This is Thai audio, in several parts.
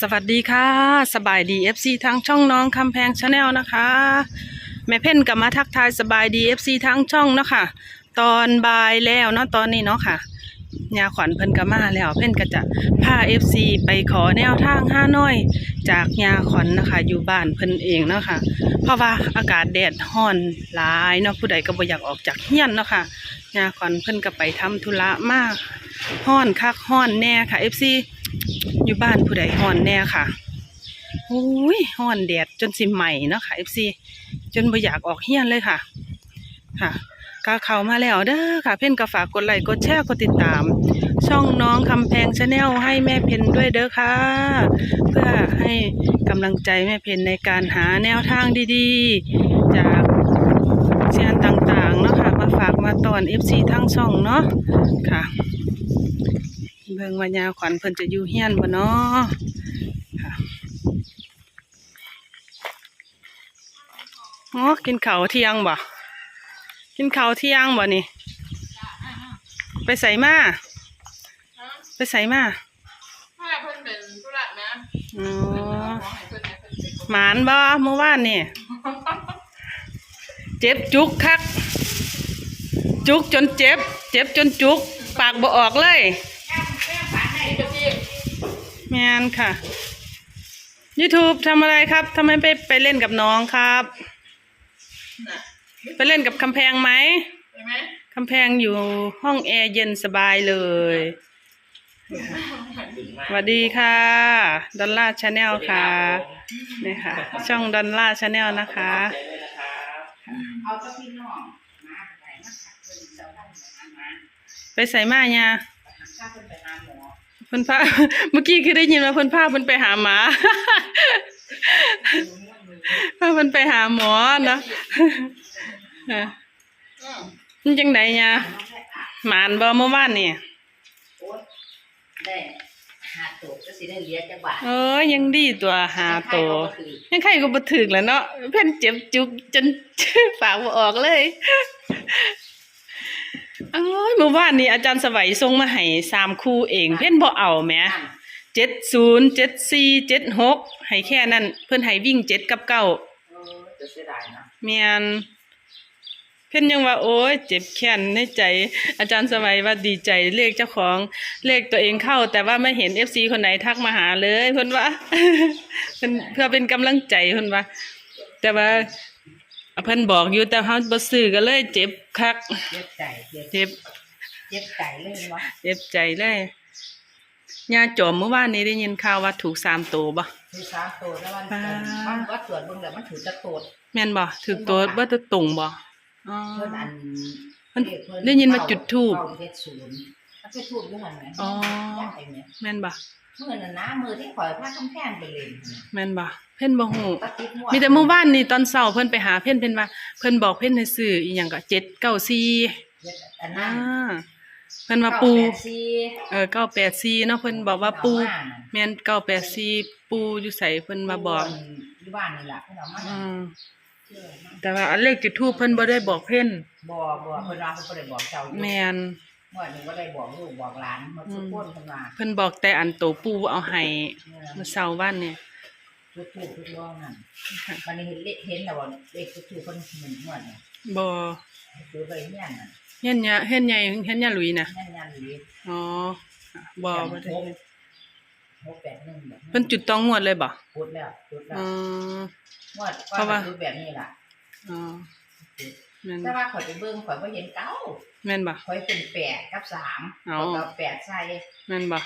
สวัสดีค่ะ สบายดี FC ทางช่องน้องคำแพงชาแนลนะคะ แม่เพ่นกลับมาทักทายสบายดี FC ทางช่องเนาะค่ะ ตอนบ่ายแล้วเนาะตอนนี้เนาะค่ะยาขวัญเพิ่นก็มาแล้วเพ่นก็จะพา FC ไปขอแนวทางห้าน้อย จากยาขวัญนะคะ อยู่บ้านเพิ่นเองเนาะค่ะ เพราะว่าอากาศแดดร้อนหลายเนาะผู้ใดก็บ่อยากออกจากเฮียนเนาะค่ะยาขวัญเพิ่นก็ไปทำธุระมากร้อนคักร้อนแน่ค่ะ FC อยู่บ้านผู้ใดฮ้อนแน่ค่ะโอ้ยฮ้อนแดดจนสิใหม่เนาะค่ะ FC จนบ่อยากออกเฮียนเลยค่ะ ค่ะก็เขามาแล้วเด้อค่ะ เพ่นก็ฝากกดไลค์กดแชร์กดติดตาม ช่องน้องคำแพงชาแนลให้แม่เพนด้วยเด้อค่ะ เพื่อให้กำลังใจแม่เพนในการหาแนวทางดีๆ จากเซียนต่างๆเนาะค่ะ มาฝากมาตอน FC ทั้งช่องเนาะค่ะ เบิ่งว่ายาขวัญเพิ่นจะอยู่เฮียนบ่เนาะค่ะอ๋อกินข้าวเที่ยงบ่กินข้าวเที่ยงบ่นี่ ไปใส่มาไปใส่มาถ้าเพิ่นเป็นธุระนะอ๋อขอให้เพิ่นให้เพิ่นเป็นหมานบ่เมื่อวานนี่เจ็บจุกคัก จุกจนเจ็บ เจ็บจนจุก ปากบ่ออกเลยนี่ก็ที่ แมนค่ะ YouTube ทำอะไรครับทำไมไปไปเล่นกับน้องครับ น่ะไปเล่นกับคำแพงไหมใช่ไหมคำแพงอยู่ห้องแอร์เย็นสบายเลยสวัสดีค่ะดอลลาร์ชาแนลค่ะนี่ค่ะ ช่องดอลลาร์ชาแนลนะคะ เอาเจ้าพี่น้องมาไปมาขัดเพิ่นเจ้าท่านไปหามา ไปใส่มาเนี่ย ถ้าเพิ่นไปหาหมอ เพิ่นพาเมื่อกี้คือได้ยินว่าเพิ่นพาเพิ่นไปหาหมาพาเพิ่นไปหาหมอเนาะอะอืมมันจังไดเนี่ยหมานบ่เมื่อวานนี่โอ๊ยได้หาตัวก็สิได้เหลียจักบาทเอ้ยยังดีตัวหาโตวใครก็บ่ถือยังใครก็บ่ถึกแหล้วเนาะเพิ่นเจ็บจุกจนปากบ่ออกเลย เอ้ยเมื่อวานนี้อาจารย์สวัยส่งมาให้สามคู่เอง เพิ่นบ่เอาแหมนั่นเจ็ดศูนย์เจ็ดสี่เจ็ดหกให้แค่นั้น เพิ่นให้วิ่งเจ็ดกับเก้าเออจะเสียดายเนาะเมียนเพิ่นยังว่าโอ้ยเจ็บแค้นในใจ อาจารย์สมัยว่าดีใจเลขเจ้าของเลขตัวเองเข้า แต่ว่าไม่เห็นเอฟซีคนไหนทักมาหาเลยเพิ่นว่า เพิ่นเพื่อเป็นกำลังใจเพิ่นว่า แต่ว่า เพิ่นบอกอยู่แต่เฮาบ่ซื้อก็เลยเจ็บคัก เจ็บใจเจ็บ เจ็บเจ็บใจเลยเนาะเจ็บใจเลยย่าจอมเมื่อวานนี้ได้ยินข่าวว่าถูกสามตัวบ่คือสามตัวแล้วมันปามันก็ตรวจเบิ่งแล้วมันถือตะโตดแม่นบ่ถูกตัวบ่ตัวตรงบ่อ๋อเพิ่นอันเพิ่นเรียกเพิ่ได้ยินว่าจุดธูปเก้าเจ็ดศูนย์มันจุดทูบอยู่หั่นไหมอ๋อย่างไอ้เนี่ยแม่นบ่มือนั่นนะมือที่ข่อยพาคำแพงไปเล่นแม่นบ่ เพิ่นบ่ฮู้ตะติดหัวมีแต่เมื่อวานนี่ตอนเช้าเพิ่นไปหาเพิ่นเพิ่นว่าเพิ่นบอกเพิ่นให้ซื้ออีหยังก็794เจ็ดอันอ่านั้นเพิ่นว่าปูเก้แปดสี่เออ984เนาะเพิ่นบอกว่าปูเอมาน่ะแม่น984ปูอยู่ไสเพิ่นมาบอก อยู่บ้านนี่ล่ะเพิ่นเอามาอืมเชื่อมาแต่ว่าอันเลขจุดทูปเพิ่นบ่ได้บอกเพิ่นบ่บ่เพิ่นว่าเพิ่นบ่ได้บอกเจ้าอยู่แม่นเมื่อนี้บ่ได้บอกลูกบอกหลานหมดทุกคนเพิ่นว่าเพิ่นบอกแต่อันโตปูเอาให้เมื่เมื่ออเช้าวันนี่ ทุกทุกทุกร้องนั่นวันนี้เห็นเลขเห็นแต่ว่าเลขทุกทุกเพิ่นเหมือนงวดเนี่ยบ่คือไปเฮียนน่ะเฮ็ดหยังเฮ็ดใหญ่เฮ็ดหยังหลุยน่ะเฮียนยันหรืออ๋อบ่บ่ได้หกแปดหนึ่งแบบเพิ่นจุดต้องงวดเลยบ่พูดแล้วพูดแล้วอ๋องวดเพราะว่าคือแบบนี้ล่ะอ๋อแม่นแต่ว่าข่อยไปเบิ่งข่อยบ่เห็นเก้าแม่นบ่ข่อยเป็นแปดกับสามอ๋อข่อยกับแปดใส่แม่นบ่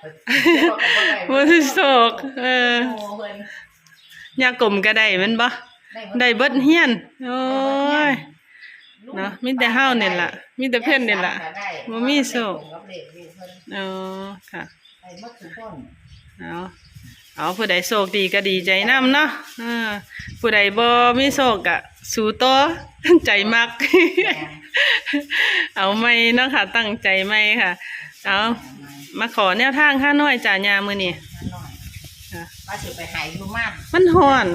ข่อยข่อยก็บ่ได้บ่ได้โศกเออโอ้เพิ่นยากลมก็ได้แม่นบ่ได้เบิดเฮียน โอ้ย เนาะมีแต่เฮานี่ล่ะมีแต่เพิ่นนี่ล่ะ บ่มีโชคกับเลขลูกเพิ่นอ๋อค่ะ ไปหมดทุกคนเอาเอาผู้ใดโชคดีก็ดีใจนํเนาะเออผู้ใดบ่มีโชคก็สู้ต่อใจมักเอาไม่เนาะค่ะ ตั้งใจไม่ค่ะ เอา มา ขอแนวทางห้าน้อยจ่ายามื้อนี้หน่อยค่ะ ว่าสิไปหายอยู่ม่านมันฮ้อน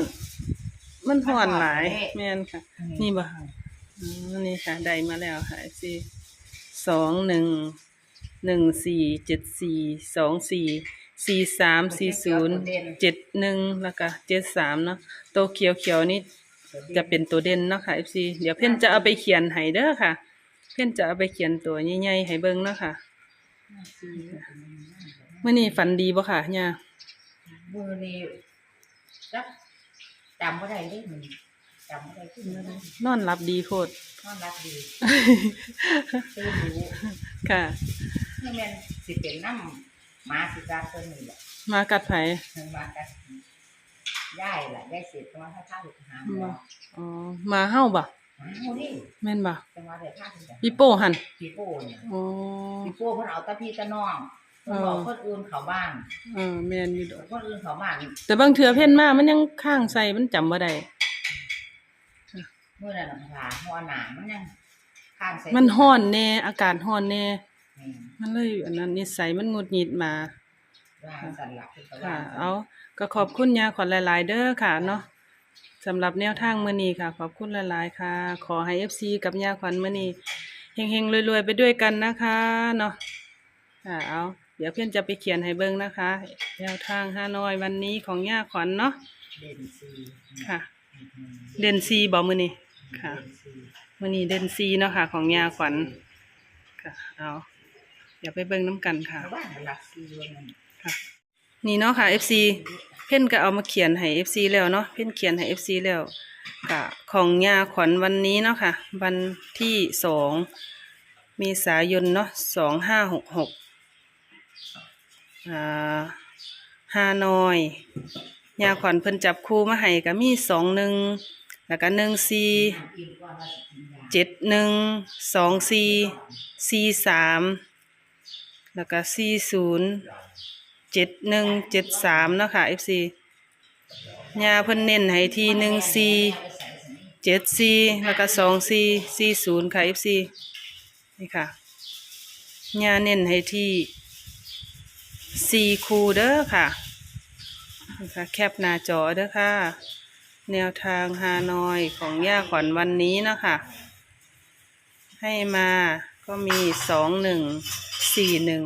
มันฮ้อนหลายมันฮ้อนแม่นค่ะ นี่บ่อืมนี่ค่ะ ได้มาแล้วค่ะสี่สองหนึ่งหนึ่งสี่เจ็ดสี่สองสี่สี่สามสี่ศูนย์เจ็ดหนึ่งแล้วก็เจ็ดสามเนาะตัวเขียวเขียวๆนี่ จะเป็นตัวเด่นเนาะค่ะ FC เดี๋ยวเพ่นจะเอาไปเขียนให้เด้อค่ะ เพ่นจะเอาไปเขียนตัวใหญ่ๆให้เบิ่งเนาะค่ะ เมื่อนี้ฝันดีบ่ค่ะเนี่ยมือนี่จักจำบ่ได้เด้มันจำบ่ได้ขึ้นมาเลยนอนหลับดีโพดนอนรักดีตื่นรู้ค่ะนี่แม่นสิเป็นน้ำหมาสิการตัวนี้แหละมากัดไผมันมากันย่ายล่ะย่ายเสร็จก็มาถ้าข้าวหาหมออ๋อมาเฮ้าบ่ หาเอานี่แม่นบ่จังหวะเดี๋ยวข้าวถึงพี่โป้หันพี่โป้เนี่ยอ๋อพี่โป้เพิ่นเอาแตะพี่ตะน้องเพิ่นบอกคนอื่นเขาบ้านเออแม่นอยู่ดอกคนอื่นเขาบ้านแต่บางเทื่อเพ่นมามันยังข้างใส่มันจำบ่ได้เมื่อนั้นน่ะค่ะหัวหนามันยังข้างใส่มันฮ้อนแน่อากาศฮ้อนแน่แม่นมันเลยอันนั้นนิสัยมันหงุดหงิดมาว่างสันหลักคือเขาค่ะว่างเอาก็ขอบคุณยาขวัญหลาย ๆ เด้อค่ะเนาะ สำหรับแนวทางมือนีค่ะ ขอบคุณหลายๆค่ะ ขอให้ FC กับยาขวัญมือนีเฮงๆรวยๆไปด้วยกันนะคะเนาะค่ะเอาเดี๋ยวเพื่อนจะไปเขียนให้เบิ่งนะคะ แนวทางฮานอยวันนี้ของยาขวัญเนาะเด่นซีค่ะ เด่นซีบ่มื้อนีค่ะมือนีเด่นซีเนาะค่ะ ของยาขวัญค่ะเอาเดี๋ยวไปเบิ่งน้ำกันค่ะ บ้านหลักซีวันนั้นค่ะนี่เนาะค่ะ FC เพ่นก็เอามาเขียนให้ FC แล้วเนาะเพ่นเขียนให้ FC แล้วกะของยาขวัญวันนี้เนาะค่ะ วันที่สองเมีสายนเนาะสองห้าหกหกอ่าฮานอยยาขวัญเพิ่นจับคู่มาให้ก็มีสองหนึ่งแล้วก็หนึ่งสี่เจ็ดหนึ่งสองสี่สี่สามแล้วก็สี่ศูนย์ เจ็ดหนึ่งเจ็ดสามเนาะค่ะ FC ยาเพิ่นเน้นให้ทีหนึ่งสี่เจ็ดสี่แล้วก็สองสี่สี่ศูนย์ค่ะ FC นี่ค่ะยาเน้นให้ที่สี่คูเด้อค่ะนี่ค่ะ แคปหน้าจอเด้อค่ะ แนวทางฮานอยของย่าขวัญวันนี้นะคะ ให้มาก็มีสองหนึ่งสี่หนึ่ง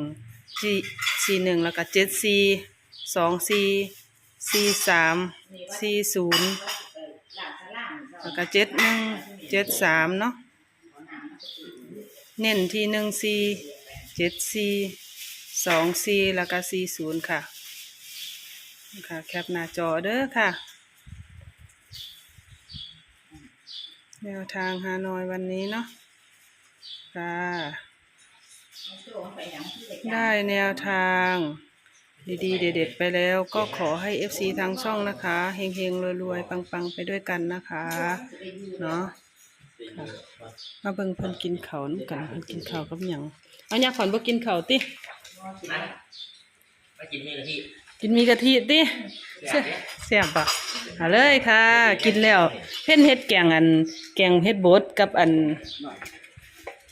สี่หนึ่งแล้วก็เจ็ดสี่สองสี่สี่สามสี่ศูนย์แล้วก็เจ็ดหนึ่งเจ็ดสามเนาะเน้นที่หนึ่งสี่เจ็ดสี่สองสี่แล้วก็สี่ศูนย์ค่ะค่ะแคปหน้าจอเด้อค่ะ แนวทางฮานอยวันนี้เนาะค่ะ ได้แนวทาง ดีๆ เด็ดๆไปแล้วก็ขอให้ FC ทางช่องนะคะเฮงๆรวยๆ ปังๆ ไปด้วยกันนะคะ เนาะค่ะมาเบิ่งเพิ่นกินข้าวน้ำกันเพิ่นกินข้าวกับหยังเอายาขอนบ่กินข้าวติ มากินมีกะทิกินมีกะทิติแซ่บแซ่บปะเอาเลยค่ะ กินแล้ว เพิ่นเฮ็ดแกงอัน แกงเฮ็ดบดกับอัน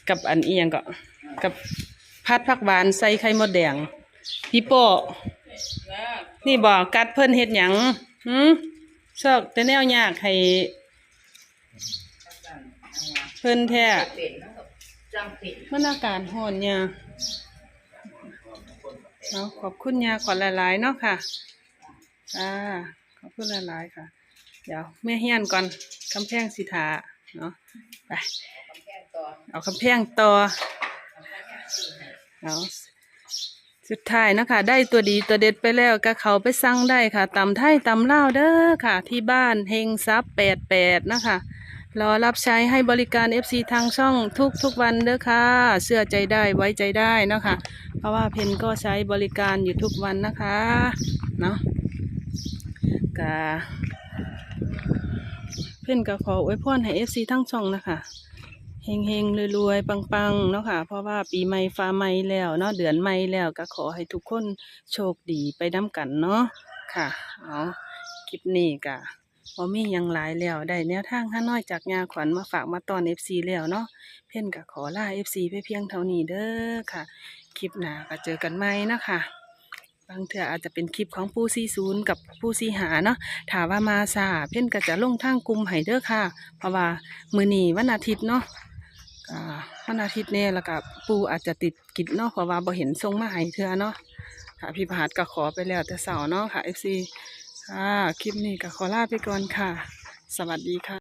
กับอันอีหยังก็ กับผัดผักหวานใส่ไข่มดแดงพี่โป้นี่บอกกัดเพิ่นเฮ็ดหยังหืมชอบแต่แนวยากให้เพิ่นแท้มันอากาศร้อนเนี่ยเอาขอบคุณยาขอหลายๆเนาะค่ะอ่าขอบคุณหลายๆค่ะ เดี๋ยวแม่เฮียนก่อนกำแพงสิทาเนาะไปเอาคำแพงต่อ เอาสุดท้ายนะคะ ได้ตัวดีตัวเด็ดไปแล้วก็เขาไปสั่งได้ค่ะตำไทยตำเล่าเด้อค่ะ ที่บ้านเฮงซับแปดแปดนะคะ รอรับใช้ให้บริการ FC ทางช่องทุกทุกวันเด้อค่ะ เชื่อใจได้ไว้ใจได้นะค่ะเพราะว่าเพนก็ใช้บริการอยู่ทุกวันนะคะเนาะกะเพ่นก็ขออวยพรให้ FC ทั้งช่องนะคะ เฮงเฮงๆรวยๆ ปังๆ เนาะค่ะ เพราะว่าปีใหม่ฟ้าใหม่แล้วเนาะเดือนใหม่แล้วก็ขอให้ทุกคนโชคดีไปน้ำกันเนาะค่ะเอาคลิปนี้กะพอมียังหลายแล้วได้แนวทางห้าน้อยจากยาขวัญมาฝากมาตอน FC แล้วเนาะเพ่นกะขอลา FC ไปเพียงเท่านี้เด้อค่ะ คลิปหน้าก็เจอกันใหม่นะคะบางเทื่ออาจจะเป็นคลิปของปูซีศูนย์กับปูซีหาเนาะถามว่ามาซาเพ่นก็จะลงทางกลุ่มให้เด้อค่ะ เพราะว่ามือนีวันอาทิตย์เนาะ วันอาทิตย์เนี่ยแล้วกับปูอาจจะติดกิจเนาะเพราะว่าบ่เห็นทรงมาให้เธอเนาะค่ะพี่ผาดก็ขอไปแล้วแต่เสาเนาะค่ะเอฟซีค่ะ คลิปนี้ก็ขอลาไปก่อนค่ะ สวัสดีค่ะ